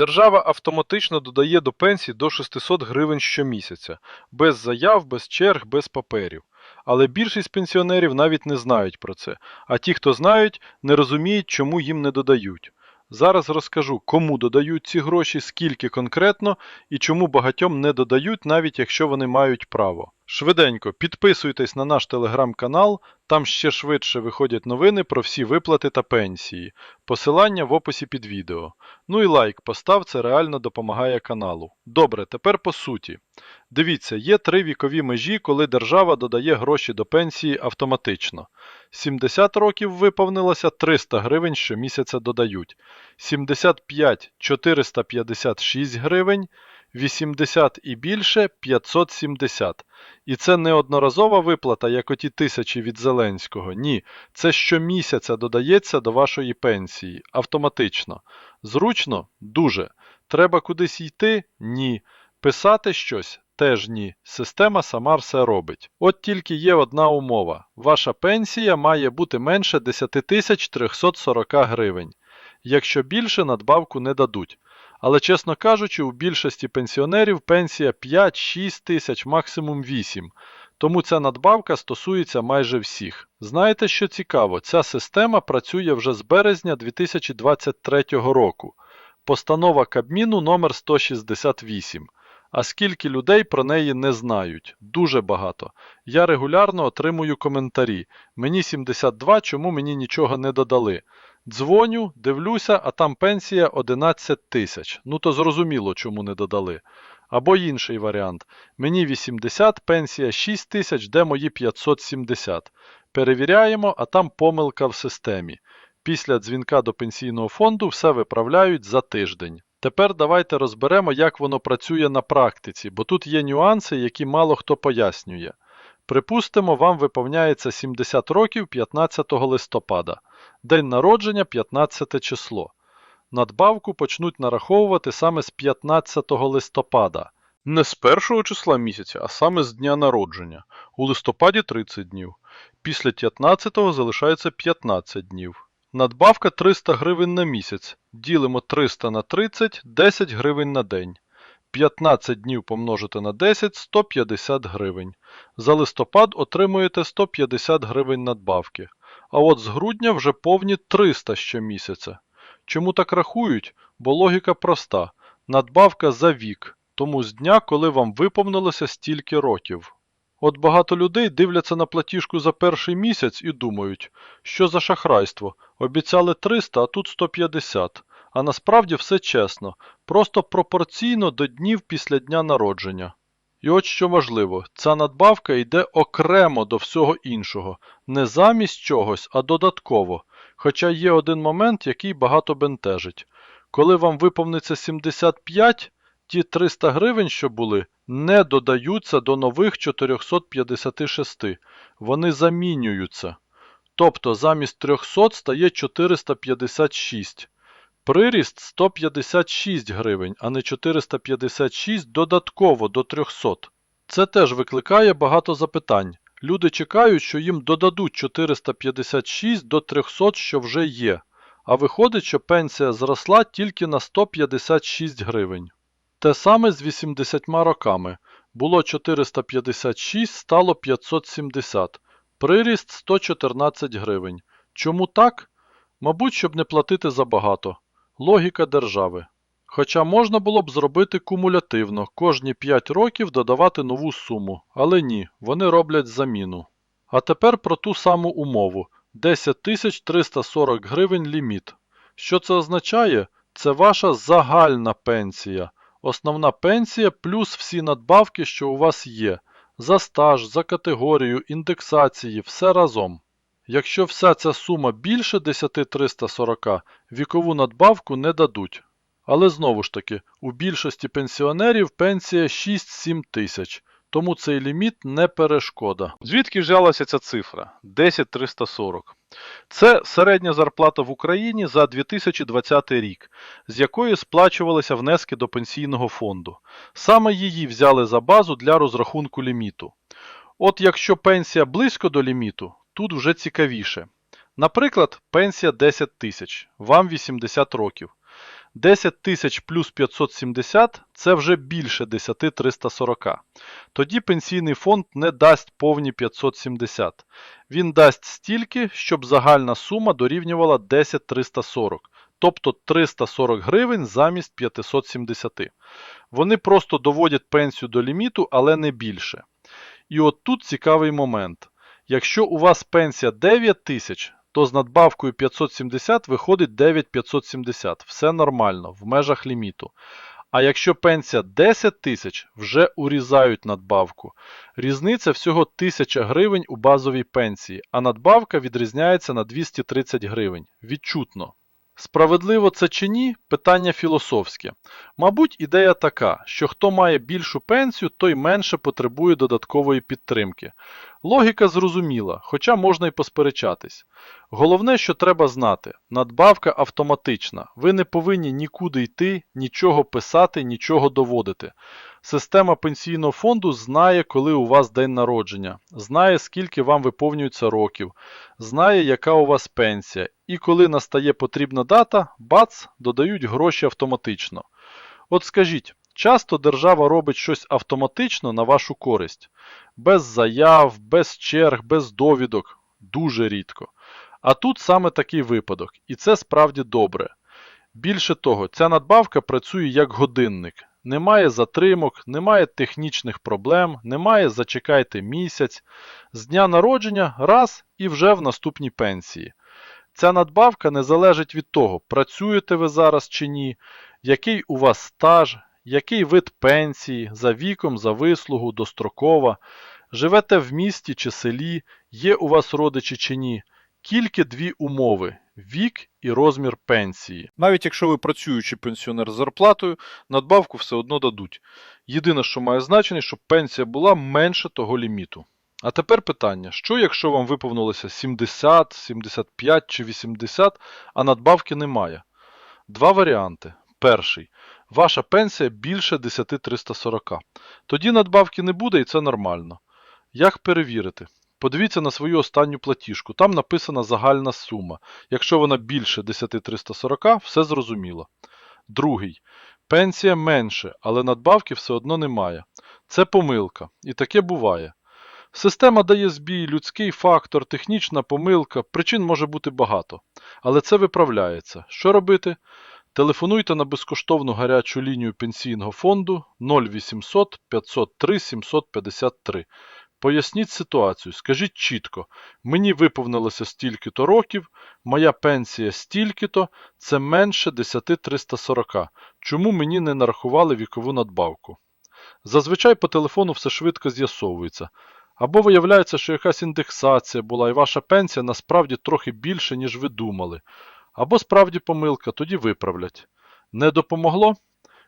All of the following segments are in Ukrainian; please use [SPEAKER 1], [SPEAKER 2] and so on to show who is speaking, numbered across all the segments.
[SPEAKER 1] Держава автоматично додає до пенсії до 600 гривень щомісяця, без заяв, без черг, без паперів. Але більшість пенсіонерів навіть не знають про це, а ті, хто знають, не розуміють, чому їм не додають. Зараз розкажу, кому додають ці гроші, скільки конкретно і чому багатьом не додають, навіть якщо вони мають право. Швиденько підписуйтесь на наш телеграм-канал, там ще швидше виходять новини про всі виплати та пенсії. Посилання в описі під відео. Ну і лайк постав, це реально допомагає каналу. Добре, тепер по суті. Дивіться, є три вікові межі, коли держава додає гроші до пенсії автоматично. 70 років виповнилося 300 гривень щомісяця додають. 75 456 гривень, 80 і більше 570. І це не одноразова виплата, як оті тисячі від Зеленського. Ні, це щомісяця додається до вашої пенсії автоматично. Зручно? Дуже. Треба кудись йти? Ні. Писати щось? Теж ні. Система сама все робить. От тільки є одна умова. Ваша пенсія має бути менше 10 340 гривень. Якщо більше, надбавку не дадуть. Але, чесно кажучи, у більшості пенсіонерів пенсія 5-6 тисяч, максимум 8. Тому ця надбавка стосується майже всіх. Знаєте, що цікаво? Ця система працює вже з березня 2023 року. Постанова Кабміну номер 168. А скільки людей про неї не знають? Дуже багато. Я регулярно отримую коментарі. Мені 72, чому мені нічого не додали. Дзвоню, дивлюся, а там пенсія 11 тисяч. Ну то зрозуміло, чому не додали. Або інший варіант. Мені 80, пенсія 6 тисяч, де мої 570. Перевіряємо, а там помилка в системі. Після дзвінка до пенсійного фонду все виправляють за тиждень. Тепер давайте розберемо, як воно працює на практиці, бо тут є нюанси, які мало хто пояснює. Припустимо, вам виповняється 70 років 15 листопада, день народження 15 число. Надбавку почнуть нараховувати саме з 15 листопада. Не з першого числа місяця, а саме з дня народження. У листопаді 30 днів. Після 15-го залишається 15 днів. Надбавка 300 гривень на місяць. Ділимо 300 на 30, 10 гривень на день. 15 днів помножити на 10 150 гривень. За листопад отримуєте 150 гривень надбавки. А от з грудня вже повні 300 щомісяця. Чому так рахують? Бо логіка проста. Надбавка за вік, тому з дня, коли вам виповнилося стільки років. От багато людей дивляться на платіжку за перший місяць і думають, що за шахрайство, обіцяли 300, а тут 150. А насправді все чесно, просто пропорційно до днів після дня народження. І от що важливо, ця надбавка йде окремо до всього іншого, не замість чогось, а додатково. Хоча є один момент, який багато бентежить. Коли вам виповниться 75, ті 300 гривень, що були, не додаються до нових 456, вони замінюються. Тобто замість 300 стає 456. Приріст 156 гривень, а не 456 додатково до 300. Це теж викликає багато запитань. Люди чекають, що їм додадуть 456 до 300, що вже є, а виходить, що пенсія зросла тільки на 156 гривень. Те саме з 80 роками. Було 456, стало 570. Приріст 114 гривень. Чому так? Мабуть, щоб не платити забагато. Логіка держави. Хоча можна було б зробити кумулятивно, кожні 5 років додавати нову суму, але ні, вони роблять заміну. А тепер про ту саму умову 10 340 гривень ліміт. Що це означає? Це ваша загальна пенсія. Основна пенсія плюс всі надбавки, що у вас є. За стаж, за категорію, індексації, все разом. Якщо вся ця сума більше 10 340, вікову надбавку не дадуть. Але знову ж таки, у більшості пенсіонерів пенсія 6-7 тисяч, тому цей ліміт не перешкода. Звідки взялася ця цифра 10340? Це середня зарплата в Україні за 2020 рік, з якої сплачувалися внески до пенсійного фонду. Саме її взяли за базу для розрахунку ліміту. От якщо пенсія близько до ліміту, тут вже цікавіше. Наприклад, пенсія 10 тисяч, вам 80 років. 10 тисяч плюс 570 – це вже більше 10 340. Тоді пенсійний фонд не дасть повні 570. Він дасть стільки, щоб загальна сума дорівнювала 10 340, тобто 340 гривень замість 570. Вони просто доводять пенсію до ліміту, але не більше. І от тут цікавий момент. Якщо у вас пенсія 9 тисяч, то з надбавкою 570 виходить 9570. Все нормально, в межах ліміту. А якщо пенсія 10 тисяч, вже урізають надбавку. Різниця всього 1000 гривень у базовій пенсії, а надбавка відрізняється на 230 гривень. Відчутно. Справедливо це чи ні? Питання філософське. Мабуть, ідея така, що хто має більшу пенсію, той менше потребує додаткової підтримки. Логіка зрозуміла, хоча можна й посперечатись. Головне, що треба знати, надбавка автоматична. Ви не повинні нікуди йти, нічого писати, нічого доводити. Система пенсійного фонду знає, коли у вас день народження, знає, скільки вам виповнюється років, знає, яка у вас пенсія, і коли настає потрібна дата, бац, додають гроші автоматично. От скажіть, часто держава робить щось автоматично на вашу користь, без заяв, без черг, без довідок, дуже рідко. А тут саме такий випадок, і це справді добре. Більше того, ця надбавка працює як годинник. Немає затримок, немає технічних проблем, немає зачекайте місяць. З дня народження раз і вже в наступній пенсії. Ця надбавка не залежить від того, працюєте ви зараз чи ні, який у вас стаж, який вид пенсії, за віком, за вислугу, дострокова, живете в місті чи селі, є у вас родичі чи ні. Тільки дві умови вік і розмір пенсії. Навіть якщо ви працюючий пенсіонер з зарплатою, надбавку все одно дадуть. Єдине, що має значення, щоб пенсія була менше того ліміту. А тепер питання: що якщо вам виповнилося 70, 75 чи 80, а надбавки немає? Два варіанти. Перший. Ваша пенсія більше 10 340. Тоді надбавки не буде і це нормально. Як перевірити? Подивіться на свою останню платіжку. Там написана загальна сума. Якщо вона більше 10 340, все зрозуміло. Другий. Пенсія менше, але надбавки все одно немає. Це помилка. І таке буває. Система дає збій, людський фактор, технічна помилка, причин може бути багато. Але це виправляється. Що робити? Телефонуйте на безкоштовну гарячу лінію пенсійного фонду 0800 503 753. Поясніть ситуацію, скажіть чітко, мені виповнилося стільки-то років, моя пенсія стільки-то, це менше 10 340. Чому мені не нарахували вікову надбавку? Зазвичай по телефону все швидко з'ясовується. Або виявляється, що якась індексація була, і ваша пенсія насправді трохи більше, ніж ви думали. Або справді помилка, тоді виправлять. Не допомогло?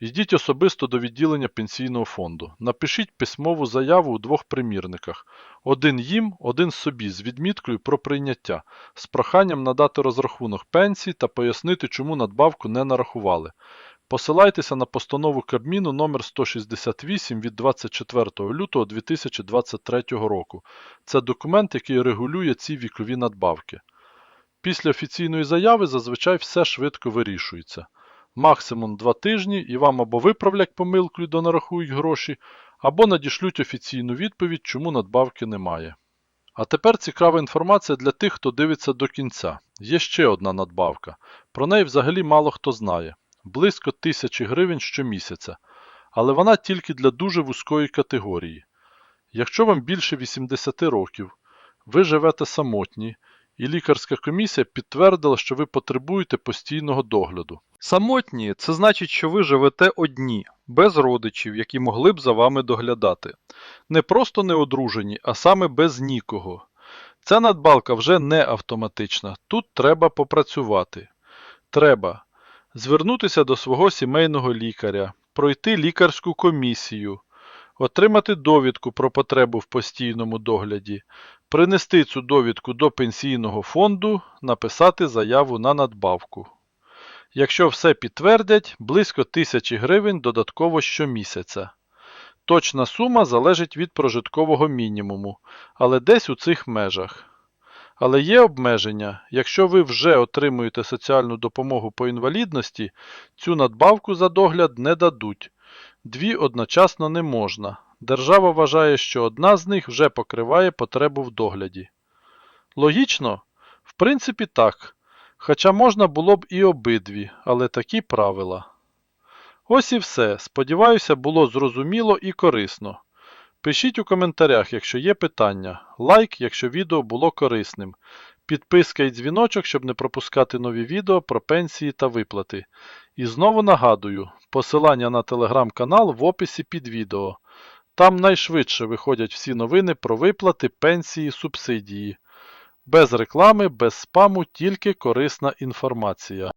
[SPEAKER 1] Йдіть особисто до відділення пенсійного фонду. Напишіть письмову заяву у двох примірниках. Один їм, один собі, з відміткою про прийняття, з проханням надати розрахунок пенсії та пояснити, чому надбавку не нарахували. Посилайтеся на постанову Кабміну номер 168 від 24 лютого 2023 року. Це документ, який регулює ці вікові надбавки. Після офіційної заяви зазвичай все швидко вирішується. Максимум 2 тижні і вам або виправлять помилку і донарахують гроші, або надішлють офіційну відповідь, чому надбавки немає. А тепер цікава інформація для тих, хто дивиться до кінця. Є ще одна надбавка. Про неї взагалі мало хто знає. Близько тисячі гривень щомісяця. Але вона тільки для дуже вузької категорії. Якщо вам більше 80 років, ви живете самотні, і лікарська комісія підтвердила, що ви потребуєте постійного догляду. Самотні це значить, що ви живете одні, без родичів, які могли б за вами доглядати. Не просто не одружені, а саме без нікого. Ця надбавка вже не автоматична, тут треба попрацювати. Треба звернутися до свого сімейного лікаря, пройти лікарську комісію, отримати довідку про потребу в постійному догляді, принести цю довідку до пенсійного фонду, написати заяву на надбавку. Якщо все підтвердять, близько тисячі гривень додатково щомісяця. Точна сума залежить від прожиткового мінімуму, але десь у цих межах. Але є обмеження. Якщо ви вже отримуєте соціальну допомогу по інвалідності, цю надбавку за догляд не дадуть. Дві одночасно не можна. Держава вважає, що одна з них вже покриває потребу в догляді. Логічно? В принципі, так. Хоча можна було б і обидві, але такі правила. Ось і все. Сподіваюся, було зрозуміло і корисно. Пишіть у коментарях, якщо є питання. Лайк, якщо відео було корисним. Підписка і дзвіночок, щоб не пропускати нові відео про пенсії та виплати. І знову нагадую, посилання на телеграм-канал в описі під відео. Там найшвидше виходять всі новини про виплати, пенсії, субсидії. Без реклами, без спаму, тільки корисна інформація.